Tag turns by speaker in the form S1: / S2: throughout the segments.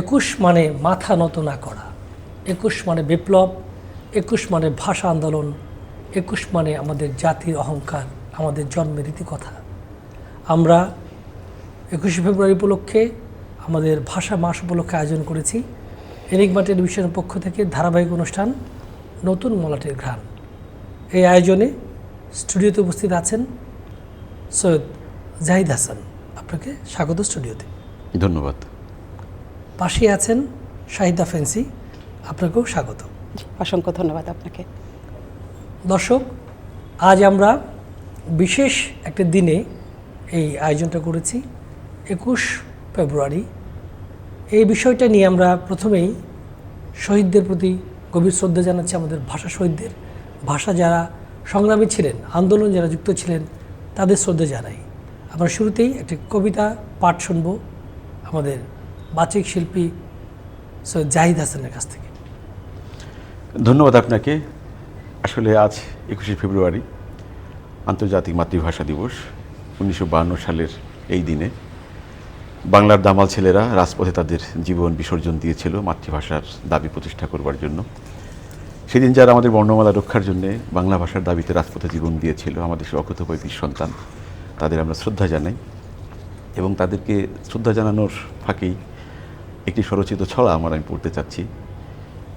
S1: একুশ মানে মাথা নত না করা, একুশ মানে বিপ্লব, একুশ মানে ভাষা আন্দোলন, একুশ মানে আমাদের জাতির অহংকার, আমাদের জন্মের রীতিকথা। আমরা একুশে ফেব্রুয়ারি উপলক্ষে আমাদের ভাষা মাস উপলক্ষে আয়োজন করেছি। এনিগমা টেলিভিশনের পক্ষ থেকে ধারাবাহিক অনুষ্ঠান নতুন মলাটের ঘ্রাণ। এই আয়োজনে স্টুডিওতে উপস্থিত আছেন সৈয়দ জাহিদ হাসান। আপনাকে স্বাগত স্টুডিওতে।
S2: ধন্যবাদ।
S1: পাশে আছেন শাহিদা ফেন্সি আপনাকেও স্বাগত।
S3: অসংখ্য ধন্যবাদ আপনাকে।
S1: দর্শক আজ আমরা বিশেষ একটা দিনে এই আয়োজনটা করেছি একুশ ফেব্রুয়ারি। এই বিষয়টা নিয়ে আমরা প্রথমেই শহীদদের প্রতি গভীর শ্রদ্ধা জানাচ্ছি আমাদের ভাষা শহীদদের। ভাষা যারা সংগ্রামী ছিলেন আন্দোলন যারা যুক্ত ছিলেন তাদের শ্রদ্ধা জানাই। আমরা শুরুতেই একটি কবিতা পাঠ শুনব আমাদের বাচিক শিল্পী সৈয়দ জাহিদ হাসানের কাছ থেকে।
S2: ধন্যবাদ আপনাকে। আসলে আজ একুশে ফেব্রুয়ারি, আন্তর্জাতিক মাতৃভাষা দিবস, উনিশশো সালের এই দিনে। বাংলার দামাল ছেলেরা রাজপথে তাদের জীবন বিসর্জন দিয়েছিল মাতৃভাষার দাবি প্রতিষ্ঠা করবার জন্য। সেদিন যারা আমাদের বর্ণমালা রক্ষার জন্য বাংলা ভাষার দাবিতে রাজপথে জীবন দিয়েছিল, আমাদের অকথপৈতির সন্তান, তাদের আমরা শ্রদ্ধা জানাই এবং তাদেরকে শ্রদ্ধা জানানোর ফাঁকেই একটি স্বরচিত ছড়া আমার আমি পড়তে চাচ্ছি।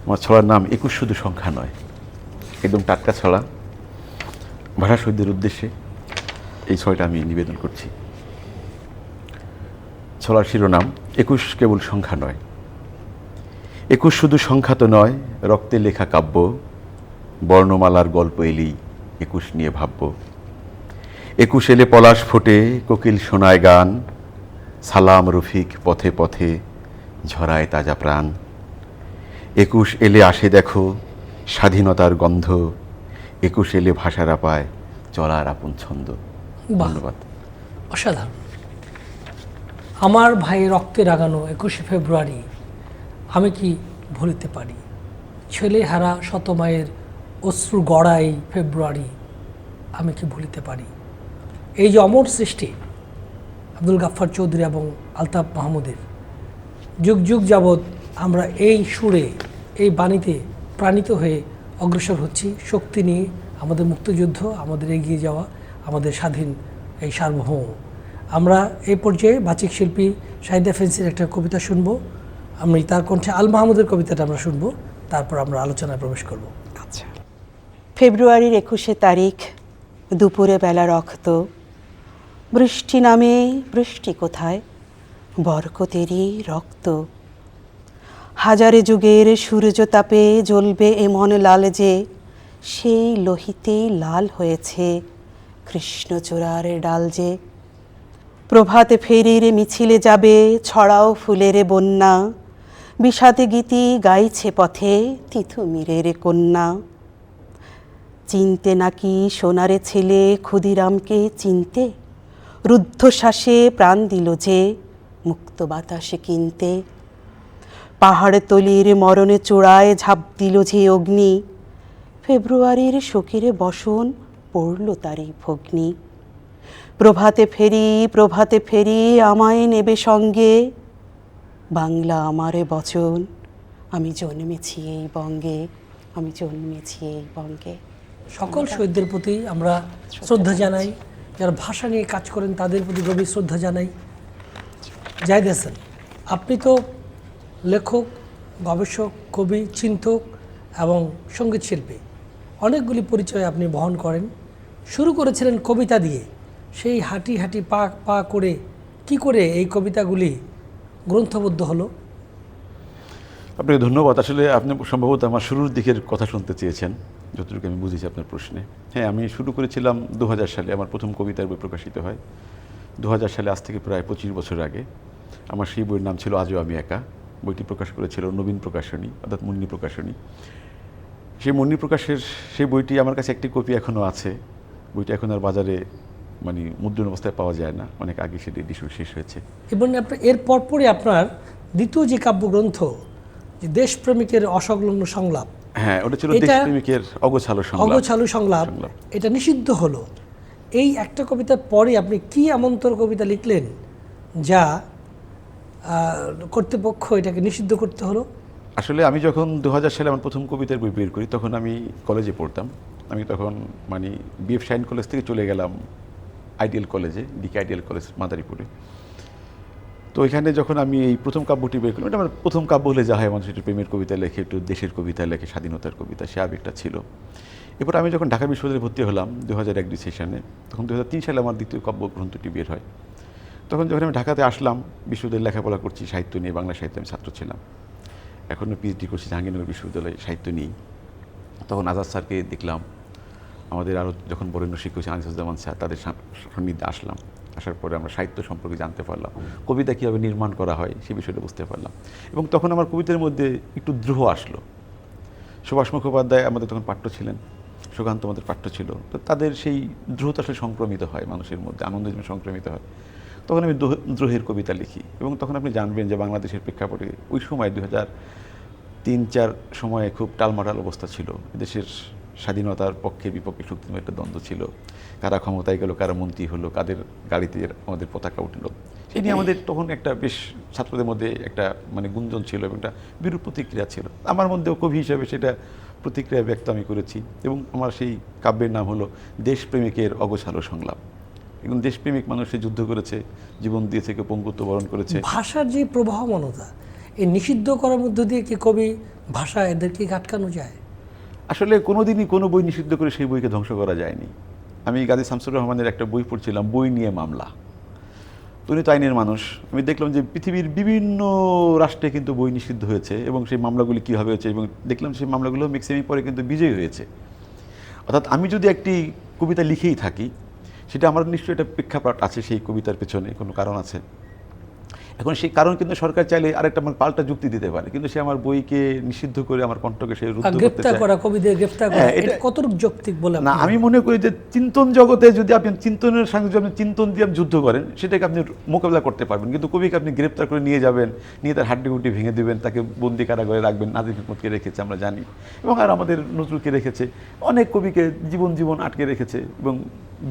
S2: আমার ছড়ার নাম একুশ শুধু সংখ্যা নয়, একদম টাটকা ছড়া। ভাষা শহীদদের উদ্দেশ্যে এই ছয়টা আমি নিবেদন করছি। ছড়ার শিরোনাম, একুশ কেবল সংখ্যা নয়। একুশ শুধু সংখ্যা তো নয়, রক্তে লেখা কাব্য, বর্ণমালার গল্প এলেই একুশ নিয়ে ভাবব। একুশ এলে পলাশ ফোটে, কোকিল শোনায় গান, সালাম রফিক পথে পথে ঝরায় তাজা প্রাণ। একুশ এলে আসে দেখো স্বাধীনতার গন্ধ। একুশ এলে ভাষারা পায় চলার আপন ছন্দ। ধন্যবাদ।
S1: অসাধারণ। আমার ভাই রক্তে রাগানো একুশে ফেব্রুয়ারি আমি কি ভুলিতে পারি? ছেলে হারা শত মায়ের অশ্রু গড়াই ফেব্রুয়ারি আমি কি ভুলিতে পারি? এই যে অমর সৃষ্টি আব্দুল গাফফার চৌধুরী এবং আলতাফ মাহমুদের যুগ যুগ যাবৎ আমরা এই সুরে, এই বাণীতে প্রাণিত হয়ে অগ্রসর হচ্ছি। শক্তি নিয়ে আমাদের মুক্তিযুদ্ধ, আমাদের এগিয়ে যাওয়া, আমাদের স্বাধীন এই সার্বভৌম। আমরা এই পর্যায়ে বাচিক শিল্পী শাহিদা ফেন্সির একটা কবিতা শুনব। আমি তার কণ্ঠে আল মাহমুদের কবিতাটা আমরা শুনব। তারপর আমরা আলোচনায় প্রবেশ করব।
S3: আচ্ছা। ফেব্রুয়ারির একুশে তারিখ, দুপুরে বেলা রক্ত। বৃষ্টি নামে, বৃষ্টি কোথায়? বরকতেরই রক্ত। হাজারে যুগের সূর্য তাপে জ্বলবে এমন লাল যে, সেই লোহিতেই লাল হয়েছে কৃষ্ণচূড়ার ডাল যে। প্রভাতে ফেরির মিছিলে যাবে, ছড়াও ফুলের বন্যা। বিষাদে গীতি গাইছে পথে তিথুমিরের কন্যা। চিনতে নাকি সোনারে ছেলে ক্ষুদিরামকে চিনতে, রুদ্ধশ্বাসে প্রাণ দিল যে মুক্ত বাতাসে কিনতে। পাহাড় তলির মরণে চূড়ায় ঝাঁপ দিল যে অগ্নি। ফেব্রুয়ারির শোকেরে বসন পড়ল তারই ভগ্নি। প্রভাতে ফেরি প্রভাতে ফেরি আমায় নেবে সঙ্গে। বাংলা আমারে বচন আমি জন্মেছি এই বঙ্গে আমি জন্মেছি এই বঙ্গে।
S1: সকল শহীদদের প্রতি আমরা শ্রদ্ধা জানাই। যারা ভাষা নিয়ে কাজ করেন তাদের প্রতি গভীর শ্রদ্ধা জানাই। জাহিদ হাসান আপনি তো লেখক, গবেষক, কবি, চিন্তক এবং সংগীত শিল্পী। অনেকগুলি পরিচয় আপনি বহন করেন। শুরু করেছিলেন কবিতা দিয়ে। সেই হাঁটি হাঁটি পা পা করে কি করে এই কবিতাগুলি গ্রন্থবদ্ধ হলো?
S2: আপনাকে ধন্যবাদ। আসলে আপনি সম্ভবত আমার শুরুর দিকের কথা শুনতে চেয়েছেন। যতটুকু আমি বুঝেছি আপনার প্রশ্নে। হ্যাঁ আমি শুরু করেছিলাম দু হাজার সালে। আমার প্রথম কবিতার বই প্রকাশিত হয়। দু সালে আজ থেকে প্রায় পঁচিশ বছর আগে আমার সেই বইয়ের নাম ছিল আজও আমি একা বইটি প্রকাশ করেছিল নবীন প্রকাশনী অর্থাৎ মুন্নি প্রকাশনী। সেই মুন্নি প্রকাশের সেই বইটি আমার কাছে একটি কপি এখনও আছে। বইটি এখন আর বাজারে মানে মুদ্রণ অবস্থায় পাওয়া যায় না। অনেক আগে সেটি এডিশন শেষ হয়েছে।
S1: এবং এর পরপরই আপনার দ্বিতীয় যে কাব্যগ্রন্থ যে দেশপ্রেমিকের অসংলগ্ন সংলাপ
S2: হ্যাঁ ওটা ছিল দেশপ্রেমিকের অগোছালো সংলাপ।
S1: অগোছালু সংলাপ
S2: সংলাপ।
S1: এটা নিষিদ্ধ হলো। এই একটা কবিতার পরে আপনি কি এমন্তর কবিতা লিখলেন যা কর্তৃপক্ষ এটাকে নিষিদ্ধ করতে হলো?
S2: আসলে আমি যখন দু হাজার সালে আমার প্রথম কবিতার বই বের করি, তখন আমি কলেজে পড়তাম। আমি তখন মানে বিএফ শাইন কলেজ থেকে চলে গেলাম আইডিয়াল কলেজে ডিকে আইডিয়াল কলেজ, মাদারীপুরে। তো এখানে যখন আমি এই প্রথম কাব্যটি বের করলাম, এটা আমার প্রথম কাব্য হলে যা হয় মানুষ একটু প্রেমের কবিতা লেখে, একটু দেশের কবিতা লেখে, স্বাধীনতার কবিতা, সে আবেগটা ছিল। এরপর আমি যখন ঢাকা বিশ্ববিদ্যালয়ে ভর্তি হলাম দু হাজার এক সেশনে তখন দু হাজার তিন সালে আমার দ্বিতীয় কাব্য গ্রন্থটি বের হয়। তখন যখন আমি ঢাকাতে আসলাম, বিশ্ববিদ্যালয়ে লেখাপড়া করছি, সাহিত্য নিয়ে, বাংলা সাহিত্যে আমি ছাত্র ছিলাম। এখনও পিএইচডি করছি, জাহাঙ্গীরনগর বিশ্ববিদ্যালয়ে সাহিত্য নিয়েই। তখন আজাদ স্যারকে দেখলাম, আমাদের আরও যখন বরেণ্য শিক্ষক আনিসুজ্জামান স্যার, তাদের সান্নিধ্যে আসলাম। আসার পরে আমরা সাহিত্য সম্পর্কে জানতে পারলাম, কবিতা কীভাবে নির্মাণ করা হয়, সে বিষয়টা বুঝতে পারলাম। এবং তখন আমার কবিতার মধ্যে একটু দ্রোহ আসলো। সুভাষ মুখোপাধ্যায় আমাদের তখন পাঠ্য ছিলেন। সুকান্ত আমাদের পাঠ্য ছিল, তো তাদের সেই দ্রুত আসলে সংক্রমিত হয় মানুষের মধ্যে, আনন্দ সংক্রমিত হয়। তখন আমি দ্রোহ- দ্রোহের কবিতা লিখি এবং তখন আপনি জানবেন যে বাংলাদেশের প্রেক্ষাপটে ওই সময় দু হাজার তিন চার সময়ে খুব টালমাটাল অবস্থা ছিল। দেশের স্বাধীনতার পক্ষে বিপক্ষে শক্তিময় একটা দ্বন্দ্ব ছিল। কারা ক্ষমতায় গেল, কারা মন্ত্রী হলো, কাদের গাড়িতে আমাদের পতাকা উঠল। সেই নিয়ে আমাদের তখন একটা বেশ ছাত্রদের মধ্যে একটা মানে গুঞ্জন ছিল এবং একটা বিরূপ প্রতিক্রিয়া ছিল। আমার মধ্যেও কবি হিসাবে সেটা প্রতিক্রিয়া ব্যক্ত আমি করেছি এবং আমার সেই কাব্যের নাম হলো দেশপ্রেমিকের অগোছালো সংলাপ। এবং দেশপ্রেমিক মানুষে যুদ্ধ করেছে জীবন দিয়ে থেকে পঙ্গুত্ব বরণ করেছে।
S1: ভাষার যে প্রবাহমানতা এই নিষিদ্ধ করার মধ্য দিয়ে কি কবি ভাষা এদেরকে আটকানো যায়?
S2: আসলে কোনোদিনই কোনো বই নিষিদ্ধ করে সেই বইকে ধ্বংস করা যায়নি। আমি গাজী শামসুর রহমানের একটা বই পড়ছিলাম বই নিয়ে মামলা। উনি তো আইনের মানুষ। আমি দেখলাম যে পৃথিবীর বিভিন্ন রাষ্ট্রে কিন্তু বই নিষিদ্ধ হয়েছে এবং সেই মামলাগুলি কীভাবে হয়েছে এবং দেখলাম সেই মামলাগুলো ম্যাক্সিমাম পরে কিন্তু বিজয়ী হয়েছে। অর্থাৎ আমি যদি একটি কবিতা লিখেই থাকি, সেটা আমার নিশ্চয়ই একটা প্রেক্ষাপট আছে সেই কবিতার পেছনে, কোনো কারণ আছে। এখন সেই কারণ কিন্তু সরকার চাইলে আরেকটা আমার পাল্টা যুক্তি দিতে পারে। কিন্তু সে আমার বইকে নিষিদ্ধ করে আমার কণ্ঠকে সে রুদ্ধ করতে চায়।
S1: করা কবিদের গ্রেপ্তার করা
S2: হ্যাঁ,
S1: এটা কতটুকু যৌক্তিক বলে
S2: না আমি মনে করি যে চিন্তন জগতে যদি আপনি চিন্তনের সঙ্গে আপনি চিন্তন দিয়ে যুদ্ধ করেন সেটাকে আপনি মোকাবিলা করতে পারবেন। কিন্তু কবিকে আপনি গ্রেপ্তার করে নিয়ে যাবেন নিয়ে তার হাড্ডি গুটি ভেঙে দেবেন তাকে বন্দি কারাগারে রাখবেন নাজির হিকমতকে রেখেছে আমরা জানি। এবং আর আমাদের নজরুলকে রেখেছে অনেক কবিকে জীবন জীবন আটকে রেখেছে এবং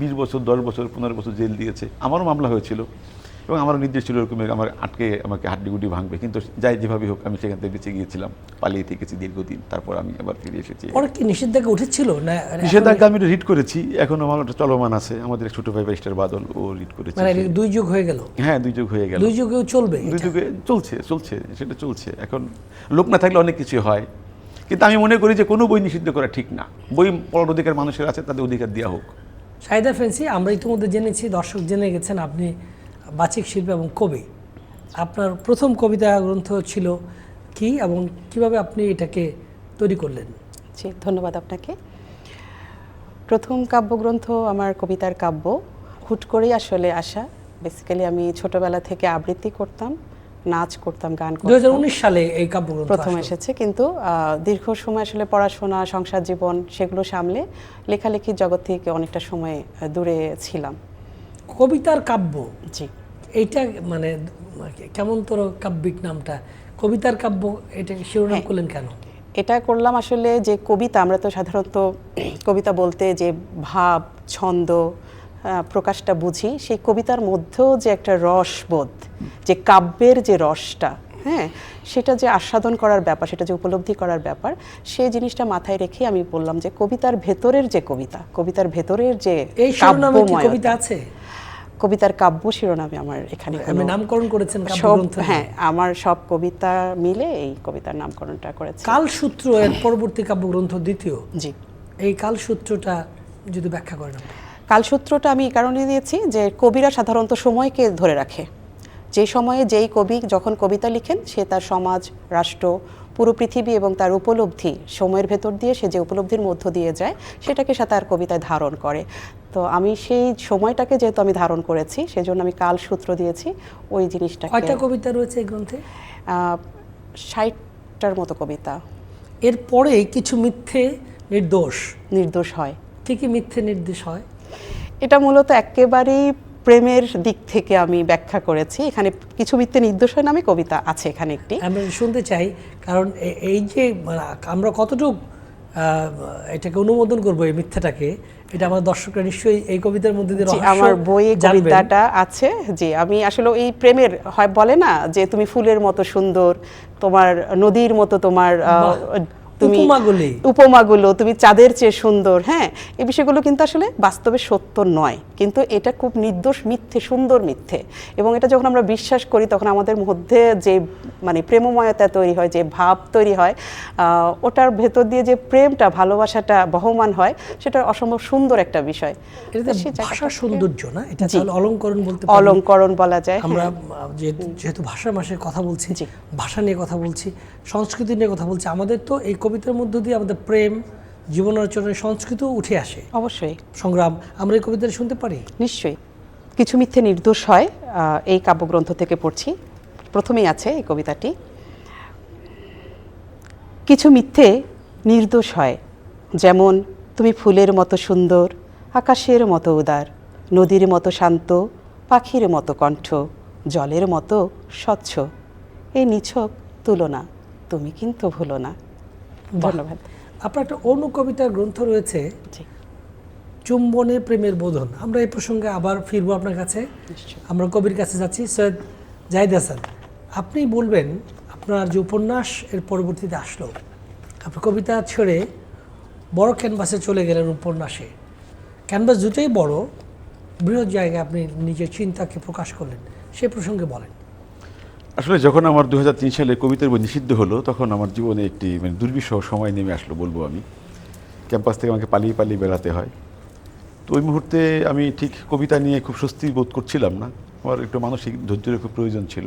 S2: বিশ বছর দশ বছর পনেরো বছর জেল দিয়েছে। আমারও মামলা হয়েছিল। এবং আমার নির্দেশ ছিল এরকম আমার আটকে আমাকে হাড্ডি গুটি ভাঙবে। কিন্তু যাই যেভাবে হোক আমি সেখান থেকে বেঁচে গিয়েছিলাম পালিয়ে থেকেছি দীর্ঘদিন তারপর আমি আবার ফিরে এসেছি।
S1: পরে কি নিষেধাজ্ঞা উঠেছিল না
S2: নিষেধাজ্ঞা আমি রিড করেছি এখনও মামলাটা চলমান আছে। আমাদের ছোট ভাই ব্যারিস্টার বাদল ও রিড করেছে
S1: মানে দুই যুগ হয়ে গেল।
S2: হ্যাঁ দুই যুগ হয়ে গেল।
S1: দুই যুগেও চলবে
S2: দুই যুগে চলছে চলছে সেটা চলছে। এখন লোক না থাকলে অনেক কিছু হয়। কিন্তু আমি মনে করি যে কোনো বই নিষিদ্ধ করা ঠিক না। বই পড়ার অধিকার মানুষের আছে তাদের অধিকার দেওয়া হোক।
S1: সাহিদা ফেন্সি আমরা ইতিমধ্যে জেনেছি দর্শক জেনে গেছেন আপনি বাচিক শিল্পী এবং কবি। আপনার প্রথম কবিতা গ্রন্থ ছিল কি এবং কীভাবে আপনি এটাকে তৈরি করলেন?
S3: জি ধন্যবাদ আপনাকে। প্রথম কাব্যগ্রন্থ আমার কবিতার কাব্য হুট করেই আসলে আসা। বেসিক্যালি আমি ছোটবেলা থেকে আবৃত্তি করতাম নাচ করতাম গান
S1: দু
S3: করতাম
S1: সালে এই কাব্যগ্রন্থ
S3: প্রথম এসেছে কিন্তু দীর্ঘ সময় আসলে পড়াশোনা সংসার জীবন সেগুলো সামলে লেখালেখির জগৎ থেকে অনেকটা সময় দূরে ছিলাম।
S1: কবিতার কাব্য
S3: জি।
S1: এইটা মানে কেমন তোর কাব্যিক নামটা? কবিতার কাব্য এটা শিরোনাম
S3: হ্যাঁ।
S1: করলেন কেন?
S3: এটা করলাম আসলে যে কবিতা আমরা তো সাধারণত কবিতা বলতে যে ভাব ছন্দ প্রকাশটা বুঝি সেই কবিতার মধ্যেও যে একটা রসবোধ যে কাব্যের যে রসটা হ্যাঁ সেটা যে আস্বাদন করার ব্যাপার সেটা যে উপলব্ধি করার ব্যাপার সেই জিনিসটা মাথায় রেখে আমি বললাম যে কবিতার ভেতরের যে কবিতা কবিতার ভেতরের যে
S1: এই কবিতা আছে?
S3: কবিতার কাব্য শিরোনামে আমার এখানে
S1: নামকরণ করেছেন
S3: সব হ্যাঁ আমার সব কবিতা মিলে এই কবিতার নামকরণটা করেছি।
S1: কালসূত্র এর পরবর্তী কাব্যগ্রন্থ দ্বিতীয়?
S3: জি।
S1: এই কালসূত্রটা যদি ব্যাখ্যা করেন
S3: কালসূত্রটা আমি এই কারণে দিয়েছি যে কবিরা সাধারণত সময়কে ধরে রাখে। যে সময়ে যেই কবি যখন কবিতা লিখেন সে তার সমাজ রাষ্ট্র পুরো পৃথিবী এবং তার উপলব্ধি সময়ের ভেতর দিয়ে সে যে উপলব্ধির মধ্য দিয়ে যায় সেটাকে সে তার কবিতায় ধারণ করে। তো আমি সেই সময়টাকে যেহেতু আমি ধারণ করেছি সেজন্য আমি কাল সূত্র দিয়েছি ওই জিনিসটা
S1: কয়টা কবিতা রয়েছে এই গ্রন্থে?
S3: ষাটটার মতো কবিতা।
S1: এরপরে কিছু মিথ্যে নির্দোষ।
S3: নির্দোষ হয়।
S1: কি কি মিথ্যে নির্দেশ হয়?
S3: এটা মূলত একেবারেই প্রেমের দিক থেকে আমি ব্যাখ্যা করেছি। এখানে কিছু মিথ্যে নির্দোষ হয় নামে কবিতা আছে এখানে একটি।
S1: আমি শুনতে চাই কারণ এই যে আমরা কতটুকু এটাকে অনুমোদন করব এই মিথ্যাটাকে এটা আমার দর্শকরা নিশ্চয়ই এই কবিতার মধ্যে দিয়ে
S3: আমার বইয়ে কবিতাটা আছে। জি আমি আসলে এই প্রেমের হয় বলে না যে তুমি ফুলের মতো সুন্দর তোমার নদীর মতো তোমার তুমি
S1: উপমাগুলি।
S3: তুমি চাঁদের চেয়ে সুন্দর হ্যাঁ? এই বিষয়গুলো কিন্তু আসলে বাস্তবে সত্য নয়। কিন্তু এটা খুব নির্দোষ মিথ্যে সুন্দর মিথ্যে। এবং এটা যখন আমরা বিশ্বাস করি তখন আমাদের মধ্যে যে মানে প্রেমময়তা তৈরি হয় যে ভাব তৈরি হয় ওটার ভেতর দিয়ে যে প্রেমটা ভালোবাসাটা বহমান হয় সেটা অসম্ভব সুন্দর একটা বিষয়। থেকে-
S1: সৌন্দর্য না? এটা অলঙ্করণ বলতে
S3: অলঙ্করণ বলা যায়
S1: আমরা
S3: হ্যাঁ।
S1: যেহেতু ভাষা মাসের কথা বলছি ভাষা নিয়ে কথা বলছি সংস্কৃতি নিয়ে কথা বলছি আমাদের তো এই কবিতার মধ্য দিয়ে আমাদের প্রেম জীবনাচরণের সংস্কৃতিও উঠে আসে।
S3: অবশ্যই।
S1: সংগ্রাম আমরা এই কবিতাটা শুনতে পারি?
S3: নিশ্চয়ই। কিছু মিথ্যে নির্দোষ হয় এই কাব্যগ্রন্থ থেকে পড়ছি। প্রথমেই আছে এই কবিতাটি। কিছু মিথ্যে নির্দোষ হয় যেমন তুমি ফুলের মতো সুন্দর আকাশের মতো উদার নদীর মতো শান্ত পাখির মতো কণ্ঠ জলের মতো স্বচ্ছ। এই নিছক তুলনা তুমি কিন্তু ভুলো না। ধন্যবাদ।
S1: আপনার একটা অনুকবিতার গ্রন্থ রয়েছে চুম্বনে প্রেমের বোধন। আমরা এই প্রসঙ্গে আবার ফিরবো আপনার কাছে। আমরা কবির কাছে যাচ্ছি সৈয়দ জাহিদ হাসান। আপনি বলবেন আপনার যে উপন্যাস এর পরবর্তীতে আসলো আপনি কবিতা ছেড়ে বড় ক্যানভাসে চলে গেলেন উপন্যাসে। ক্যানভাস দুটোই বড় বৃহৎ জায়গায় আপনি নিজের চিন্তাকে প্রকাশ করলেন। সেই প্রসঙ্গে বলেন।
S2: আসলে যখন আমার দু হাজার তিন সালে কবিতার বই নিষিদ্ধ হলো, তখন আমার জীবনে একটি মানে দুর্বিষহ সময় নেমে আসলো বলব আমি। ক্যাম্পাস থেকে আমাকে পালিয়ে পালিয়ে বেড়াতে হয়। তো ওই মুহূর্তে আমি ঠিক কবিতা নিয়ে খুব স্বস্তি বোধ করছিলাম না। আমার একটু মানসিক ধৈর্যের খুব প্রয়োজন ছিল।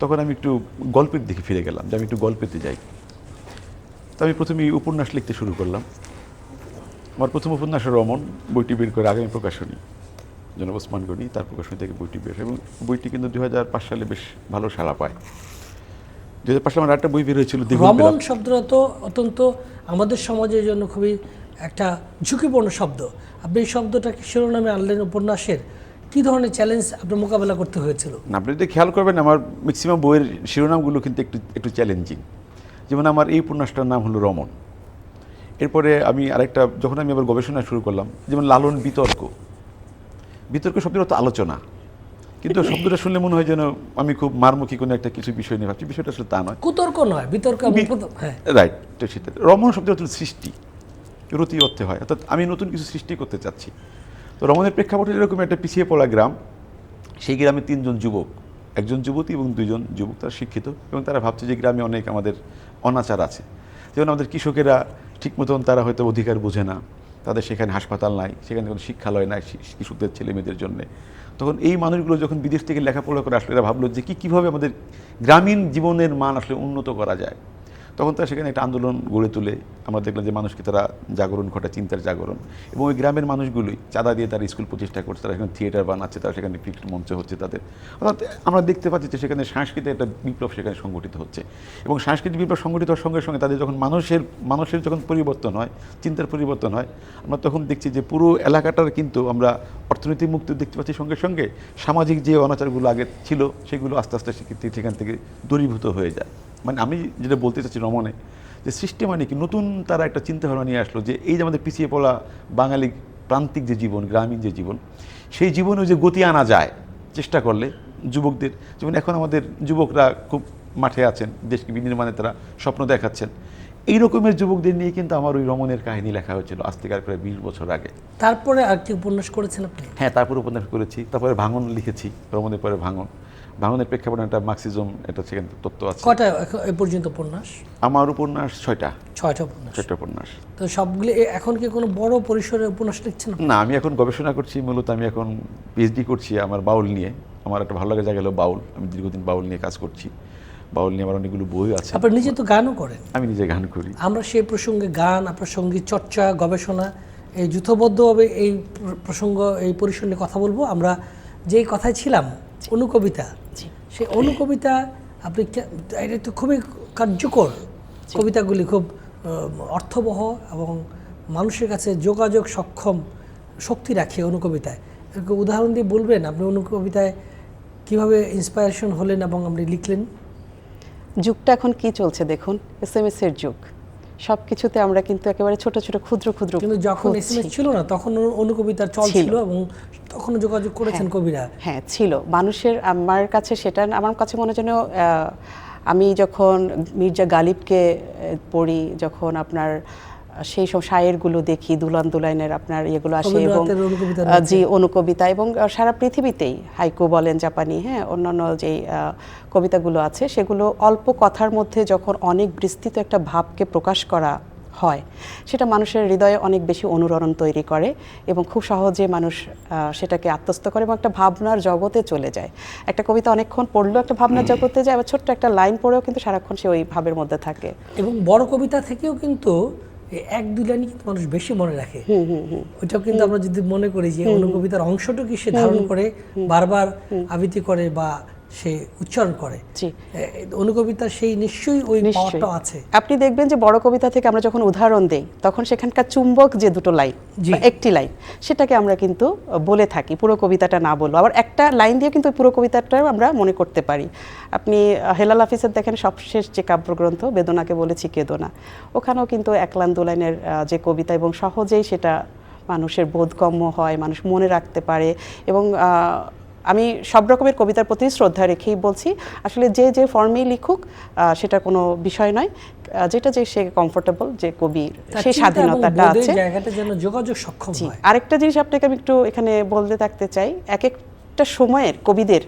S2: তখন আমি একটু গল্পের দিকে ফিরে গেলাম, যে আমি একটু গল্পেতে যাই। তো আমি প্রথমে উপন্যাস লিখতে শুরু করলাম। আমার প্রথম উপন্যাস রমন বইটি বের করে আগামী প্রকাশনী। জনাব ওসমান গনি তার প্রকাশনী থেকে বইটি বের হয় এবং বইটি কিন্তু দুই হাজার পাঁচ সালে বেশ ভালো সাড়া পায়। দু হাজার পাঁচ সালে আমার একটা বই বের হয়েছিল বেলা।
S1: শব্দটা তো অত্যন্ত আমাদের সমাজের জন্য খুবই একটা ঝুঁকিপূর্ণ শব্দ। আপনি এই শব্দটাকে শিরোনামে আনলেন উপন্যাসের কি ধরনের চ্যালেঞ্জ আপনার মোকাবেলা করতে হয়েছিল?
S2: না, আপনি যদি খেয়াল করবেন আমার ম্যাক্সিমাম বইয়ের শিরোনামগুলো কিন্তু একটু একটু চ্যালেঞ্জিং যেমন আমার এই উপন্যাসটার নাম হলো রমন এরপরে আমি আরেকটা যখন আমি আবার গবেষণা শুরু করলাম যেমন লালন বিতর্ক। বিতর্ক শব্দের অর্থ আলোচনা। কিন্তু শব্দটা শুনলে মনে হয় যেন আমি খুব মারমুখী কোনো একটা কিছু বিষয় নিয়ে ভাবছি। বিষয়টা আসলে তা নয়।
S1: কুতর্ক নয় বিতর্ক প্রত- হ্যাঁ।
S2: রাইট সেটা রমন শব্দের অর্থ সৃষ্টি রতি অর্থে হয়। অর্থাৎ আমি নতুন কিছু সৃষ্টি করতে চাচ্ছি। তো রমনের প্রেক্ষাপটে এরকম একটা পিছিয়ে পড়া গ্রাম সেই গ্রামে তিনজন যুবক একজন যুবতী এবং দুজন যুবক তারা শিক্ষিত এবং তারা ভাবছে যে গ্রামে অনেক আমাদের অনাচার আছে। যেমন আমাদের কৃষকেরা ঠিক মতন তারা হয়তো অধিকার বোঝে না। তাদের সেখানে হাসপাতাল নাই, সেখানে কোনো শিক্ষালয় নাই শিশুদের ছেলে মেয়েদের জন্যে। তখন এই মানুষগুলো যখন বিদেশ থেকে লেখাপড়া করে আসলে, এরা ভাবলো যে কী, কীভাবে আমাদের গ্রামীণ জীবনের মান আসলে উন্নত করা যায়? তখন তারা সেখানে একটা আন্দোলন গড়ে তুলে আমরা দেখলাম যে মানুষকে তারা জাগরণ ঘটায়, চিন্তার জাগরণ। এবং ওই গ্রামের মানুষগুলোই চাঁদা দিয়ে তারা স্কুল প্রতিষ্ঠা করছে, তারা সেখানে থিয়েটার বানাচ্ছে, তারা সেখানে পিকনিক মঞ্চ হচ্ছে তাদের। অর্থাৎ আমরা দেখতে পাচ্ছি যে সেখানে সাংস্কৃতিক একটা বিপ্লব সেখানে সংগঠিত হচ্ছে। এবং সাংস্কৃতিক বিপ্লব সংগঠিত হওয়ার সঙ্গে সঙ্গে তাদের যখন মানুষের মানুষের যখন পরিবর্তন হয়, চিন্তার পরিবর্তন হয়, আমরা তখন দেখছি যে পুরো এলাকাটার কিন্তু আমরা অর্থনৈতিক মুক্তি দেখতে পাচ্ছি সঙ্গে সঙ্গে। সামাজিক যে অনাচারগুলো আগে ছিল, সেগুলো আস্তে আস্তে সেখান থেকে দূরীভূত হয়ে যায়। মানে আমি যেটা বলতে চাচ্ছি রমনে যে সৃষ্টি মানে কি নতুন তারা একটা চিন্তাভাবনা নিয়ে আসলো যে এই যে আমাদের পিছিয়ে পড়া বাঙালি প্রান্তিক যে জীবন গ্রামীণ যে জীবন সেই জীবনেও যে গতি আনা যায় চেষ্টা করলে যুবকদের যেমন এখন আমাদের যুবকরা খুব মাঠে আছেন দেশকে বিনির্মাণে তারা স্বপ্ন দেখাচ্ছেন এই রকমের যুবকদের নিয়ে কিন্তু আমার ওই রমনের কাহিনী লেখা হয়েছিল আজ থেকে আর প্রায় বিশ বছর আগে।
S1: তারপরে আর কি উপন্যাস করেছেন আপনি?
S2: হ্যাঁ তারপরে উপন্যাস করেছি তারপরে ভাঙন লিখেছি রমনের পরে ভাঙন। ভাঙনের প্রেক্ষাপটে একটা মার্কসিজম এটা সেখানে তত্ত্ব আছে।
S1: কটা এ পর্যন্ত উপন্যাস?
S2: আমার উপন্যাস ছয়টা।
S1: ছয়টা উপন্যাস।
S2: ছয়টা উপন্যাস।
S1: তো সবগুলি এখন কি কোনো বড় পরিসরে উপন্যাস লিখছেন?
S2: না আমি এখন গবেষণা করছি মূলত আমি এখন পিএইচডি করছি আমার বাউল নিয়ে। আমার একটা ভালো লাগা জায়গা হলো বাউল। আমি দীর্ঘদিন বাউল নিয়ে কাজ করছি। বাউল নিয়ে আমার অনেকগুলো বই আছে।
S1: আপনি নিজে তো গানও করেন।
S2: আমি নিজে গান করি।
S1: আমরা সেই প্রসঙ্গে গান আপনার সংগীত চর্চা গবেষণা এই যুথবদ্ধভাবে এই প্রসঙ্গ এই পরিসর নিয়ে কথা বলব। আমরা যেই কথায় ছিলাম অনুকবিতা। সেই অনুকবিতা আপনি এটা তো খুবই কার্যকর। কবিতাগুলি খুব অর্থবহ এবং মানুষের কাছে যোগাযোগ সক্ষম শক্তি রাখে অনুকবিতায়। উদাহরণ দিয়ে বলবেন আপনি অনুকবিতায় কীভাবে ইন্সপায়ারেশন হলেন এবং আপনি লিখলেন?
S3: যুগটা এখন কি চলছে দেখুন এস এম এস এর যুগ। সব কিছুতে আমরা কিন্তু একেবারে ছোট ছোট ক্ষুদ্র ক্ষুদ্র
S1: কিন্তু যখন
S3: খুঁজছি।
S1: এসএমএস ছিল না তখন অনু- অনুকবিতার চল।
S3: ছিল
S1: এবং তখন যোগাযোগ করেছেন কবিরা?
S3: হ্যাঁ ছিল। মানুষের আমার কাছে সেটা আমার কাছে মনে যেন আমি যখন মির্জা গালিবকে পড়ি যখন আপনার সেই সব শায়েরগুলো দেখি দুলান দুলাইনের আপনার ইয়েগুলো আসে এবং জি অনুকবিতা এবং সারা পৃথিবীতেই হাইকো বলেন জাপানি হ্যাঁ অন্যান্য যেই কবিতাগুলো আছে সেগুলো অল্প কথার মধ্যে যখন অনেক বিস্তৃত একটা ভাবকে প্রকাশ করা হয়। সেটা মানুষের হৃদয়ে অনেক বেশি অনুরণন তৈরি করে এবং খুব সহজে মানুষ সেটাকে আত্মস্থ করে এবং একটা ভাবনার জগতে চলে যায়। একটা কবিতা অনেকক্ষণ পড়লেও একটা ভাবনার জগতে যায় আবার ছোট্ট একটা লাইন পড়েও কিন্তু সারাক্ষণ সে ওই ভাবের মধ্যে থাকে।
S1: এবং বড় কবিতা থেকেও কিন্তু এক দুই লাইনই কিন্তু মানুষ বেশি মনে রাখে। ওইটাও কিন্তু আমরা যদি মনে করি যে অন্য কবিতার অংশটুকু সে ধারণ করে বারবার আবৃত্তি করে বা সে উচ্চারণ করে। অনুকবিতা সেই নিশ্চয়ই ওই। পাওয়ারটা আছে।
S3: আপনি দেখবেন যে বড় কবিতা থেকে আমরা যখন উদাহরণ দেই তখন সেখানকার চুম্বক যে দুটো লাইন একটি লাইন সেটাকে আমরা কিন্তু বলে থাকি পুরো কবিতাটা না বলব আবার একটা লাইন দিয়ে কিন্তু পুরো কবিতাটাও আমরা মনে করতে পারি। আপনি হেলাল হাফিজের দেখেন সবশেষ যে কাব্যগ্রন্থ বেদনাকে বলেছি কেদনা ওখানেও কিন্তু এক লাইন দু লাইনের যে কবিতা এবং সহজেই সেটা মানুষের বোধগম্য হয় মানুষ মনে রাখতে পারে এবং আমি সব রকমের কবিতার প্রতি শ্রদ্ধা রেখেই বলছি। আসলে যে যে ফর্মেই লিখুক আহ, সেটা কোনো বিষয় নয়। যেটা যে সে কমফোর্টেবল যে কবির সেই স্বাধীনতাটা আছে।
S1: জায়গাটা যেন যোগাযোগ সক্ষম হয়।
S3: আরেকটা জিনিস আপনাকে আমি একটু এখানে বলতে থাকতে চাই। এক এক একটা সময়ের কবিদের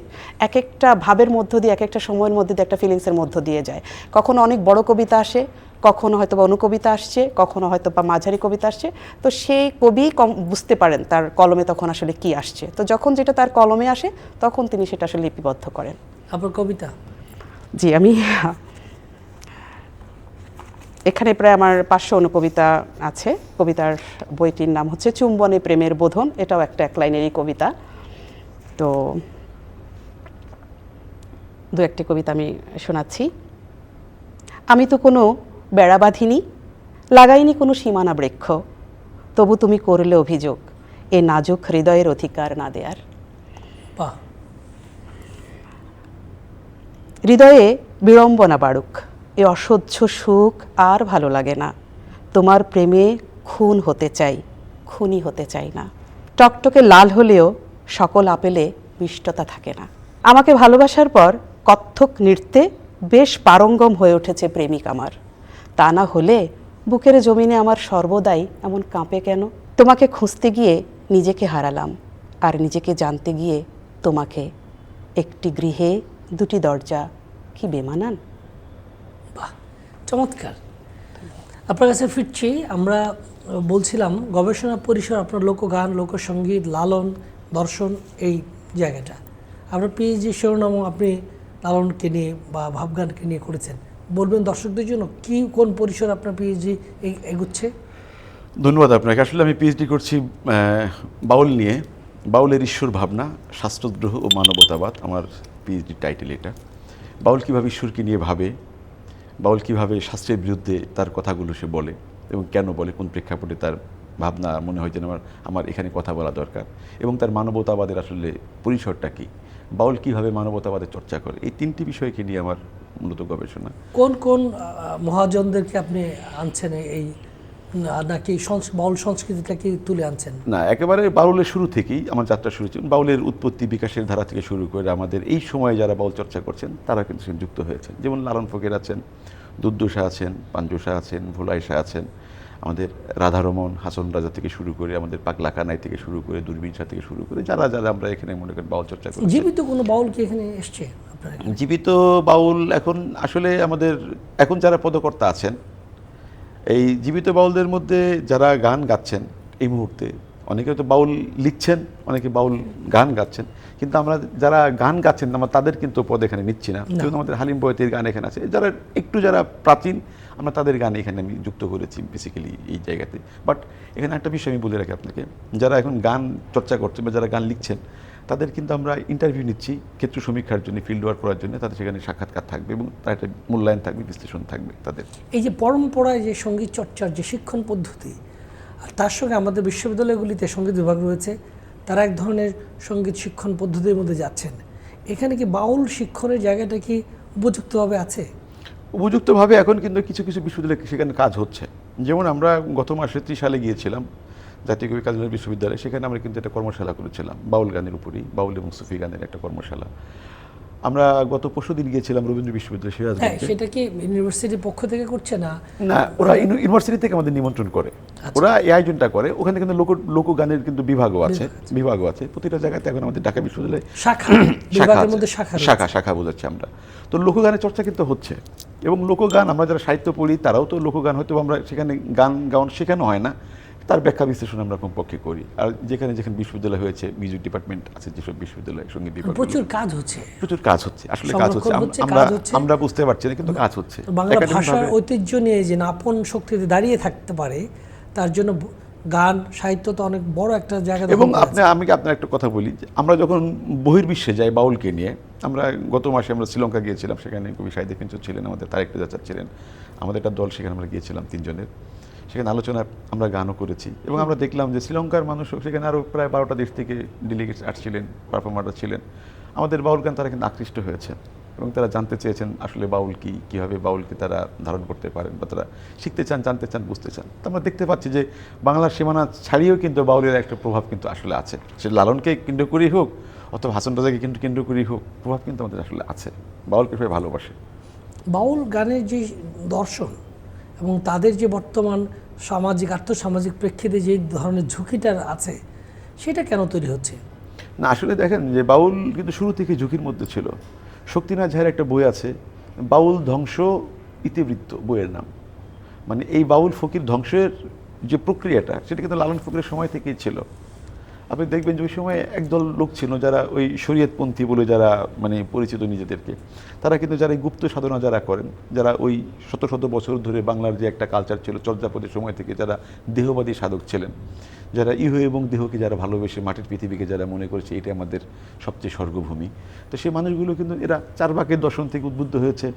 S3: এক একটা ভাবের মধ্য দিয়ে এক একটা সময়ের মধ্যে দিয়ে একটা ফিলিংসের মধ্য দিয়ে যায়। কখনো অনেক বড় কবিতা আসে কখনো হয়তো বা অনুকবিতা আসছে কখনো হয়তো বা মাঝারি কবিতা আসছে। তো সেই কবি কম বুঝতে পারেন তার কলমে তখন আসলে কি আসছে। তো যখন যেটা তার কলমে আসে তখন তিনি সেটা আসলে লিপিবদ্ধ করেন।
S1: আপনার কবিতা?
S3: জি আমি এখানে প্রায় আমার পাঁচশো অনুকবিতা আছে। কবিতার বইটির নাম হচ্ছে চুম্বনে প্রেমের বোধন এটাও একটা এক লাইনেরই কবিতা। তো দু একটি কবিতা আমি শোনাচ্ছি। আমি তো কোনো বেড়া বাঁধিনি লাগাইনি কোনো সীমানা বৃক্ষ। তবু তুমি করলে অভিযোগ এ নাজুক হৃদয়ের অধিকার না দেয়ার।
S1: বাহ।
S3: হৃদয়ে বিড়ম্বনা বাড়ুক এ অসহ্য সুখ আর ভালো লাগে না। তোমার প্রেমে খুন হতে চাই খুনি হতে চাই না। টকটকে লাল হলেও সকল আপেলে মিষ্টতা থাকে না। আমাকে ভালোবাসার পর কত্থক নৃত্যে বেশ পারঙ্গম হয়ে উঠেছে প্রেমিক আমার। তা না হলে বুকের জমিনে আমার সর্বদাই এমন কাঁপে কেন? তোমাকে খুঁজতে গিয়ে নিজেকে হারালাম আর নিজেকে জানতে গিয়ে তোমাকে একটি গৃহে দুটি দরজা কি বেমানান?
S1: বাহ, চমৎকার। আপনার কাছে ফিরছি, আমরা বলছিলাম গবেষণা পরিসর, আপনার লোকগান, লোকসঙ্গীত, লালন দর্শন এই জায়গাটা। আপনার পিএইচডি শিরোনামও আপনি লালনকে নিয়ে বা ভাবগানকে নিয়ে করেছেন। বলবেন দর্শকদের জন্য, কি, কোন পরিসর আপনার পিএইচডি এগুচ্ছে?
S2: ধন্যবাদ আপনাকে। আসলে আমি পিএইচডি করছি বাউল নিয়ে। বাউলের ঈশ্বর ভাবনা, শাস্ত্রদ্রোহ ও মানবতাবাদ, আমার পিএইচডি টাইটেল এটা। বাউল কীভাবে ঈশ্বরকে নিয়ে ভাবে? বাউল কীভাবে শাস্ত্রের বিরুদ্ধে তার কথাগুলো সে বলে এবং কেন বলে? কোন প্রেক্ষাপটে তার ভাবনা মনে হয় যেন আমার আমার এখানে কথা বলা দরকার। এবং তার মানবতাবাদের আসলে পরিসরটা কী? বাউল কীভাবে মানবতাবাদের চর্চা করে? এই তিনটি বিষয়কে নিয়ে আমার মূলত গবেষণা।
S1: কোন কোন মহাজনদেরকে আপনি আনছেন এই নাকি বাউল সংস্কৃতিটাকে তুলে আনছেন?
S2: না একেবারে বাউলের শুরু থেকেই আমার যাত্রা শুরু হয়েছে বাউলের উৎপত্তি বিকাশের ধারা থেকে শুরু করে আমাদের এই সময়ে যারা বাউল চর্চা করছেন তারা কিন্তু যুক্ত হয়েছেন। যেমন লালন ফকির আছেন দুর্দশা আছেন পাঞ্জুষা আছেন ভোলাইশা আছেন আমাদের রাধারমন হাসন রাজা থেকে শুরু করে আমাদের পাগলা কানাই থেকে শুরু করে দূরবীন শাহ থেকে শুরু করে যারা যারা আমরা এখানে মনে করেন বাউল চর্চা করি
S1: জীবিত কোনো বাউল কি এখানে এসছে
S2: জীবিত বাউল এখন আসলে আমাদের এখন যারা পদকর্তা আছেন এই জীবিত বাউলদের মধ্যে যারা গান গাচ্ছেন এই মুহূর্তে অনেকে তো বাউল লিখছেন অনেকে বাউল গান গাচ্ছেন কিন্তু আমরা যারা গান গাচ্ছেন আমরা তাদের কিন্তু পদ এখানে নিচ্ছি না। যেমন আমাদের হালিম বয়তের গান এখানে আছে। যারা একটু যারা প্রাচীন আমরা তাদের গান এখানে আমি যুক্ত করেছি বেসিক্যালি এই জায়গাতে। বাট এখানে একটা বিষয় আমি বলে রাখি আপনাকে। যারা এখন গান চর্চা করছেন বা যারা গান লিখছেন তাদের কিন্তু আমরা ইন্টারভিউ নিচ্ছি ক্ষেত্র সমীক্ষার জন্য ফিল্ড ওয়ার্ক করার জন্য। তাদের সেখানে সাক্ষাৎকার থাকবে এবং তার একটা মূল্যায়ন থাকবে বিশ্লেষণ থাকবে তাদের।
S1: এই যে পরম্পরায় যে সংগীত চর্চার যে শিক্ষণ পদ্ধতি আর তার সঙ্গে আমাদের বিশ্ববিদ্যালয়গুলিতে সংগীত বিভাগ রয়েছে। তারা এক ধরনের সংগীত শিক্ষণ পদ্ধতির মধ্যে যাচ্ছেন। এখানে কি বাউল শিক্ষণের জায়গাটা কি উপযুক্তভাবে আছে?
S2: উপযুক্তভাবে এখন কিন্তু কিছু কিছু বিশ্ববিদ্যালয়ে সেখানে কাজ হচ্ছে। যেমন আমরা গত মাসে ত্রিশ সালে গিয়েছিলাম জাতীয় কবি কাজী বিশ্ববিদ্যালয়ে। সেখানে আমরা কিন্তু একটা কর্মশালা করেছিলাম। বাউল গানের উপরই, বাউল এবং সুফি গানের একটা কর্মশালা। আমরা গত পরশু দিন গিয়েছিলাম রবীন্দ্র বিশ্ববিদ্যালয়
S1: হ্যাঁ সেটা কি ইউনিভার্সিটির পক্ষ থেকে করছে না?
S2: না ওরা ইউনিভার্সিটি থেকে আমাদের নিমন্ত্রণ করে। ওরা এই আয়োজনটা করে। ওখানে কিন্তু লোক লোকগানের কিন্তু বিভাগও আছে বিভাগও আছে। প্রতিটা জায়গাতে এখন আমাদের ঢাকা বিশ্ববিদ্যালয়ে
S1: শাখা বিভাগের মধ্যে শাখা
S2: শাখা শাখা বোঝাচ্ছি আমরা। তো লোকগানের চর্চা কিন্তু হচ্ছে। এবং লোকগান আমরা যারা সাহিত্য পড়ি তারাও তো লোকগান হয়তো আমরা সেখানে গান গাওয়ান শেখানো হয় না। তার ব্যাখ্যা বিশ্লেষণ আমরা কমপক্ষে করি। আর যেখানে যেখানে বিশ্ববিদ্যালয় হয়েছে মিউজিক ডিপার্টমেন্ট আছে যেসব বিশ্ববিদ্যালয় সংগীত ডিপার্টমেন্ট
S1: প্রচুর কাজ হচ্ছে।
S2: প্রচুর কাজ হচ্ছে। আসলে কাজ হচ্ছে। আমরা আমরা বুঝতে পারছি না কিন্তু কাজ হচ্ছে।
S1: বাংলা ভাষার ঐতিহ্য নিয়ে যে আপন শক্তিতে দাঁড়িয়ে থাকতে পারে তার জন্য গান সাহিত্য তো অনেক বড় একটা জায়গা
S2: এবং আপনি আমি কি আপনার একটা কথা বলি। যে আমরা যখন বহির্বিশ্বে যাই বাউলকে নিয়ে আমরা গত মাসে আমরা শ্রীলঙ্কা গিয়েছিলাম। সেখানে কবি সাহিত্য ফিঞ্চ ছিলেন আমাদের তারেক রেজা ছিলেন। আমাদের একটা দল সেখানে আমরা গিয়েছিলাম তিনজনের। সেখানে আলোচনা আমরা গানও করেছি এবং আমরা দেখলাম যে শ্রীলঙ্কার মানুষও সেখানে আরও প্রায় বারোটা দেশ থেকে ডেলিগেটস আসছিলেন পারফর্মাররা ছিলেন। আমাদের বাউল গান তারা কিন্তু আকৃষ্ট হয়েছে এবং তারা জানতে চেয়েছেন আসলে বাউল কি, কীভাবে বাউলকে তারা ধারণ করতে পারেন বা তারা শিখতে চান, জানতে চান, বুঝতে চান। তো আমরা দেখতে পাচ্ছি যে বাংলার সীমানা ছাড়িয়েও কিন্তু বাউলের একটা প্রভাব কিন্তু আসলে আছে। সে লালনকে কেন্দ্র করেই হোক অথবা হাসান রাজাকে কিন্তু কেন্দ্র করেই হোক, প্রভাব কিন্তু আমাদের আসলে আছে। বাউলকে সবাই ভালোবাসে।
S1: বাউল গানের যে দর্শন এবং তাদের যে বর্তমান সামাজিক, আর্থসামাজিক প্রেক্ষিতে যে ধরনের ঝুঁকিটা আছে, সেটা কেন তৈরি হচ্ছে?
S2: না, আসলে দেখেন যে বাউল কিন্তু শুরু থেকে ঝুঁকির মধ্যে ছিল। শক্তিনাথ ঝায়ের একটা বই আছে, বাউল ধ্বংস ইতিবৃত্ত বইয়ের নাম। মানে এই বাউল ফকির ধ্বংসের যে প্রক্রিয়াটা, সেটা কিন্তু লালন ফকিরের সময় থেকেই ছিল। আপনি দেখবেন যে ওই সময় একদল লোক ছিল যারা ওই শরীয়তপন্থী বলে যারা মানে পরিচিত নিজেদেরকে, তারা কিন্তু যারা গুপ্ত সাধনা যারা করেন, যারা ওই শত শত বছর ধরে বাংলার যে একটা কালচার ছিল, চর্যাপদের সময় থেকে যারা দেহবাদী সাধক ছিলেন, যারা ইহ এবং দেহকে যারা ভালোবেসে মাটির পৃথিবীকে যারা মনে করেছে এটা আমাদের সবচেয়ে স্বর্গভূমি। তো সেই মানুষগুলো কিন্তু এরা চারবাকের দর্শন থেকে উদ্বুদ্ধ হয়েছে।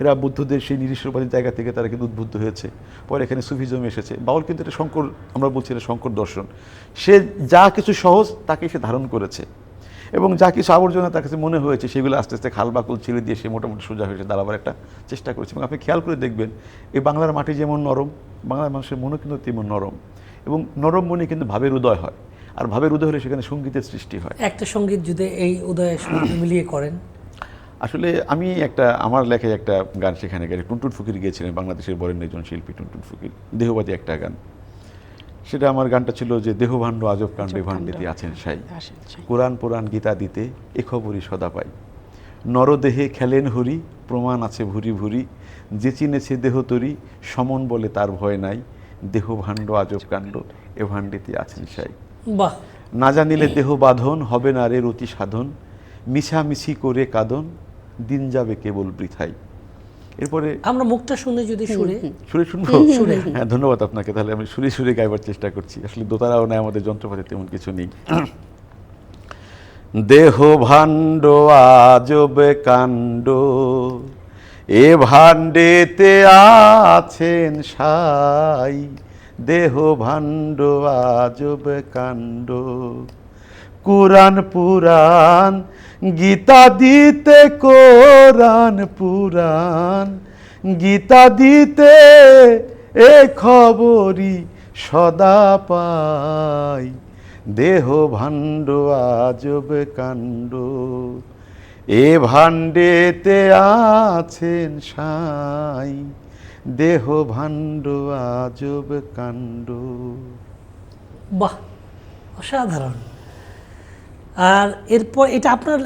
S2: এরা বুদ্ধদের সেই নিরিশ্বরবাদী জায়গা থেকে তারা কিন্তু উদ্বুদ্ধ হয়েছে। পরে এখানে সুফিজম এসেছে। বাউল কিন্তু এটা শঙ্কর, আমরা বলছি এটা শঙ্কর দর্শন। সে যা কিছু সহজ তাকে সে ধারণ করেছে। এবং যা কিছু আবর্জনা তার কাছে মনে হয়েছে, সেগুলো আস্তে আস্তে খাল বাকুল ছেড়ে দিয়ে সে মোটামুটি সোজা হয়েছে দাঁড়াবার একটা চেষ্টা করেছে। এবং আপনি খেয়াল করে দেখবেন, এই বাংলার মাটি যেমন নরম, বাংলার মানুষের মনও কিন্তু তেমন নরম। এবং নরম মনে কিন্তু ভাবের উদয় হয়। আর ভাবের উদয় হলে সেখানে সঙ্গীতের সৃষ্টি হয়।
S1: একটা সংগীত যদি এই উদয়ের সঙ্গে মিলিয়ে করেন
S2: আসলে আমি একটা আমার লেখায় একটা গান সেখানে গেলে টুনটুন ফকির গিয়েছিলেন বাংলাদেশের বরেণ্য একজন শিল্পী টুনটুন ফকির। দেহবাদী একটা গান। সেটা আমার গানটা ছিল যে দেহভাণ্ড আজব কাণ্ডে ভাণ্ডেতে আছেন সাই। কোরআন পুরাণ গীতা দিতে এ খবরই সদা পাই। নরদেহে খেলেন হরি প্রমাণ আছে ভুরি ভুরি। যে চিনেছে দেহ তরি সমন বলে তার ভয় নাই। দেহ ভাণ্ড আজব কাণ্ড এ ভাণ্ডেতে আছেন সাই।
S1: বাহ।
S2: না জানিলে দেহ বাঁধন হবে না রে রতি সাধন। মিছামিছি করে কাদন দিন যাবে কেবল বৃথাই। এরপরে
S1: আমরা মুখটা শুনে যদি সুরে
S2: সুরে শুনব? হ্যাঁ ধন্যবাদ আপনাকে। তাহলে আমি সুরে সুরে গাইবার চেষ্টা করছি। আসলে দোতারাও নেই আমাদের যন্ত্রপাতি তেমন কিছু নেই। দেহ ভাণ্ড আজবে কাণ্ড এ ভাণ্ডেতে আছেন সাই। দেহ ভাণ্ড আজবে কাণ্ড। কোরআন পুরাণ, গীতা দিতে কোরআন পুরাণ, গীতা দিতে এ খবরই সদা পাই। দেহ ভাণ্ড, আজব কাণ্ড, এ ভাণ্ডেতে আছেন সাই। দেহ ভাণ্ড, আজব কাণ্ড।
S1: বাহ, অসাধারণ। আর এরপর এটা আপনার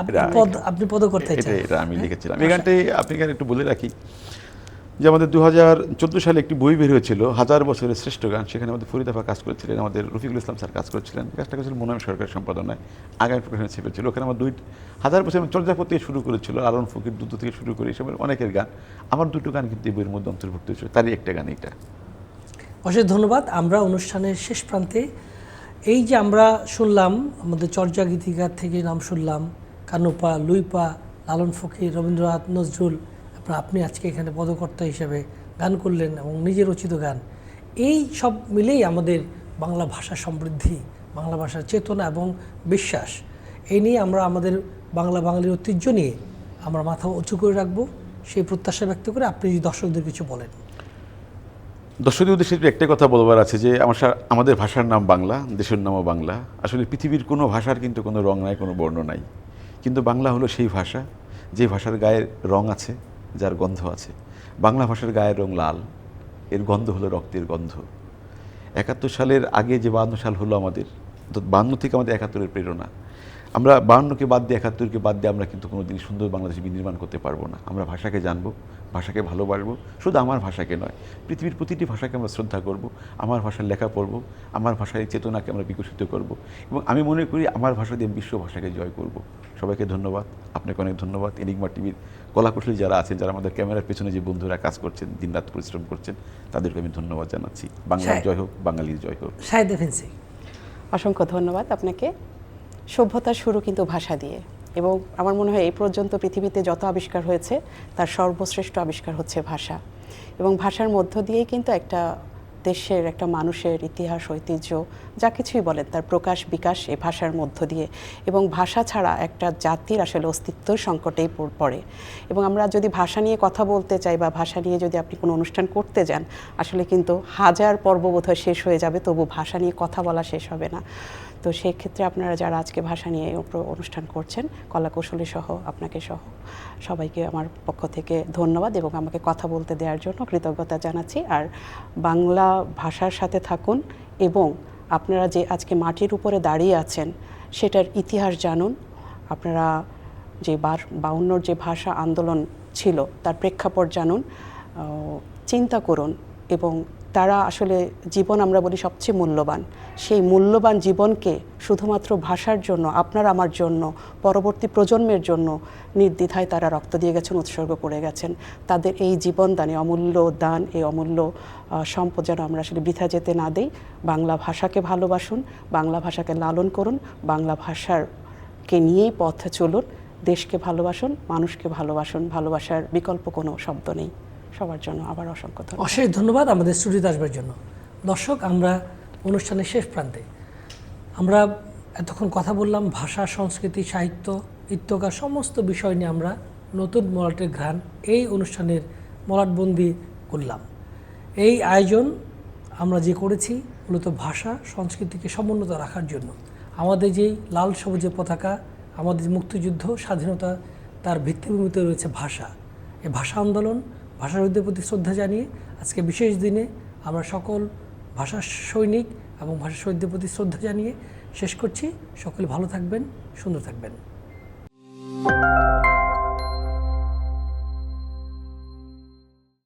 S1: আপনি পদ আপনি পদ করতে
S2: এটা এটা আমি লিখেছিলাম। এই গানটাই আপনি এখানে একটু বলে রাখি যে আমাদের দু হাজার চোদ্দ সালে একটি বই বের হয়েছিল হাজার বছরের শ্রেষ্ঠ গান। সেখানে আমাদের ফরিদাফা কাজ করেছিলেন আমাদের রফিকুল ইসলাম স্যার কাজ করেছিলেন। কাজটা করেছিল মনোনয়ন সরকারের সম্পাদনায় আগামী প্রকাশনা ছিল ওখানে আমার দুই হাজার বছর চর্যাপদ থেকে শুরু করেছিল আলন ফকির দুটো থেকে শুরু করে এসবের অনেকের গান। আমার দুটো গান কিন্তু এই বইয়ের মধ্যে অন্তর্ভুক্ত হয়েছিল তারই একটা গান এটা
S1: অশেষ ধন্যবাদ। আমরা অনুষ্ঠানের শেষ প্রান্তে এই যে আমরা শুনলাম, আমাদের চর্যা গীতিকার থেকে নাম শুনলাম কানুপা লুইপা, লালন ফকির, রবীন্দ্রনাথ, নজরুল আপনি আজকে এখানে পদকর্তা হিসেবে গান করলেন এবং নিজে রচিত গান। এই সব মিলেই আমাদের বাংলা ভাষা সমৃদ্ধি, বাংলা ভাষার চেতনা এবং বিশ্বাস। এই নিয়ে আমরা আমাদের বাংলা বাঙালির ঐতিহ্য নিয়ে আমরা মাথা উঁচু করে রাখব। সেই প্রত্যাশা ব্যক্ত করে আপনি যদি দর্শকদের কিছু বলেন।
S2: দর্শকদের উদ্দেশ্যে একটাই কথা বলবার আছে যে আমার আমাদের ভাষার নাম বাংলা, দেশের নামও বাংলা। আসলে পৃথিবীর কোনো ভাষার কিন্তু কোনো রং নাই, কোনো বর্ণ নাই। কিন্তু বাংলা হলো সেই ভাষা, যে ভাষার গায়ের রং আছে, যার গন্ধ আছে। বাংলা ভাষার গায়ের রং লাল, এর গন্ধ হলো রক্তের গন্ধ। একাত্তর সালের আগে যে বাহান্ন সাল হলো আমাদের তো বান্ন থেকে আমাদের একাত্তরের প্রেরণা। আমরা বাহান্নকে বাদ দিয়ে একাত্তরকে বাদ দিয়ে আমরা কিন্তু কোনোদিন সুন্দর বাংলাদেশ বিনির্মাণ করতে পারব না। আমরা ভাষাকে জানব ভাষাকে ভালোবাসবো শুধু আমার ভাষাকে নয় পৃথিবীর প্রতিটি ভাষাকে আমরা শ্রদ্ধা করব আমার ভাষার লেখা পড়ব আমার ভাষার চেতনাকে আমরা বিকশিত করব এবং আমি মনে করি আমার ভাষা দিয়ে বিশ্ব ভাষাকে জয় করব। সবাইকে ধন্যবাদ আপনাকে অনেক ধন্যবাদ। এনিগমা টিভির কলাকুশলী যারা আছেন যারা আমাদের ক্যামেরার পেছনে যে বন্ধুরা কাজ করছেন দিনরাত পরিশ্রম করছেন তাদেরকে আমি ধন্যবাদ জানাচ্ছি। বাংলার। জয় হোক বাঙালির জয় হোক।
S1: ফেন্সি
S3: অসংখ্য ধন্যবাদ আপনাকে। সভ্যতার শুরু কিন্তু ভাষা দিয়ে এবং আমার মনে হয় এই পর্যন্ত পৃথিবীতে যত আবিষ্কার হয়েছে, তার সর্বশ্রেষ্ঠ আবিষ্কার হচ্ছে ভাষা। এবং ভাষার মধ্য দিয়েই কিন্তু একটা দেশের একটা মানুষের ইতিহাস, ঐতিহ্য, যা কিছুই বলেন তার প্রকাশ, বিকাশ এ ভাষার মধ্য দিয়ে। এবং ভাষা ছাড়া একটা জাতির আসলে অস্তিত্ব সংকটেই পড়ে। এবং আমরা যদি ভাষা নিয়ে কথা বলতে চাই বা ভাষা নিয়ে যদি আপনি কোনো অনুষ্ঠান করতে যান, আসলে কিন্তু হাজার পর্ব বোধহয় শেষ হয়ে যাবে, তবু ভাষা নিয়ে কথা বলা শেষ হবে না। তো সেই ক্ষেত্রে আপনারা যারা আজকে ভাষা নিয়ে অনুষ্ঠান করছেন, কলাকৌশলী সহ, আপনাকে সহ, সবাইকে আমার পক্ষ থেকে ধন্যবাদ এবং আমাকে কথা বলতে দেওয়ার জন্য কৃতজ্ঞতা জানাচ্ছি। আর বাংলা ভাষার সাথে থাকুন এবং আপনারা যে আজকে মাটির উপরে দাঁড়িয়ে আছেন, সেটার ইতিহাস জানুন। আপনারা যে বার বাউন্নর যে ভাষা আন্দোলন ছিল, তার প্রেক্ষাপট জানুন। চিন্তা করুন এবং তারা আসলে জীবন আমরা বলি সবচেয়ে মূল্যবান। সেই মূল্যবান জীবনকে শুধুমাত্র ভাষার জন্য, আপনার আমার জন্য, পরবর্তী প্রজন্মের জন্য নির্দ্বিধায় তারা রক্ত দিয়ে গেছেন, উৎসর্গ করে গেছেন। তাদের এই জীবন দানে অমূল্য দান, এই অমূল্য সম্পদ যেন আমরা আসলে বৃথা যেতে না দেই। বাংলা ভাষাকে ভালোবাসুন, বাংলা ভাষাকে লালন করুন, বাংলা ভাষার কে নিয়েই পথে চলুন, দেশকে ভালোবাসুন, মানুষকে ভালোবাসুন। ভালোবাসার বিকল্প কোনো শব্দ নেই। সবার জন্য আবার অসংখ্য ধন্যবাদ।
S1: অশেষ ধন্যবাদ আমাদের স্টুডিওতে আসবার জন্য। দর্শক, আমরা অনুষ্ঠানের শেষ প্রান্তে, আমরা এতক্ষণ কথা বললাম, ভাষা, সংস্কৃতি, সাহিত্য ইত্যকার সমস্ত বিষয় নিয়ে আমরা নতুন মলাটের ঘ্রাণ এই অনুষ্ঠানের মলাটবন্দি করলাম। এই আয়োজন আমরা যে করেছি মূলত ভাষা, সংস্কৃতিকে সমুন্নত রাখার জন্য। আমাদের যেই লাল সবুজের পতাকা, আমাদের মুক্তিযুদ্ধ, স্বাধীনতা, তার ভিত্তিভূমিতে রয়েছে ভাষা। এ ভাষা আন্দোলন ভাষাশহীদদের প্রতি শ্রদ্ধা জানিয়ে আজকে বিশেষ দিনে আমরা সকল ভাষা সৈনিক এবং ভাষা শহীদদের প্রতি শ্রদ্ধা জানিয়ে শেষ করছি। সকলে ভালো থাকবেন, সুন্দর থাকবেন।